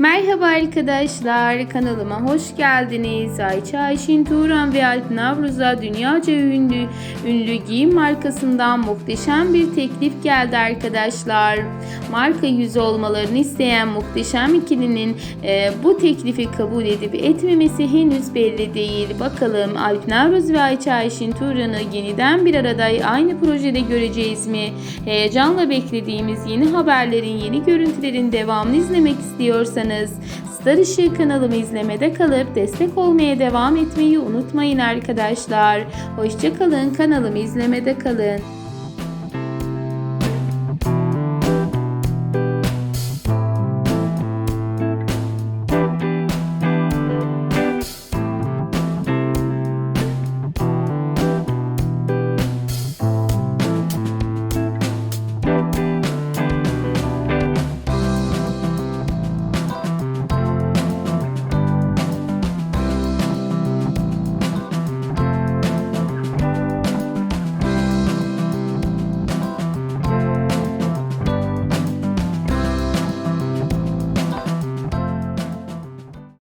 Merhaba arkadaşlar, kanalıma hoş geldiniz. Ayça Ayşin Turan ve Alp Navruz'a dünyaca ünlü, ünlü giyim markasından muhteşem bir teklif geldi arkadaşlar. Marka yüzü olmalarını isteyen muhteşem ikilinin e, bu teklifi kabul edip etmemesi henüz belli değil. Bakalım Alp Navruz ve Ayça Ayşin Turan'ı yeniden bir arada aynı projede göreceğiz mi? Heyecanla beklediğimiz yeni haberlerin, yeni görüntülerin devamını izlemek istiyorsanız Star Işığı kanalımı izlemede kalıp destek olmaya devam etmeyi unutmayın arkadaşlar. Hoşçakalın kanalımı izlemede kalın.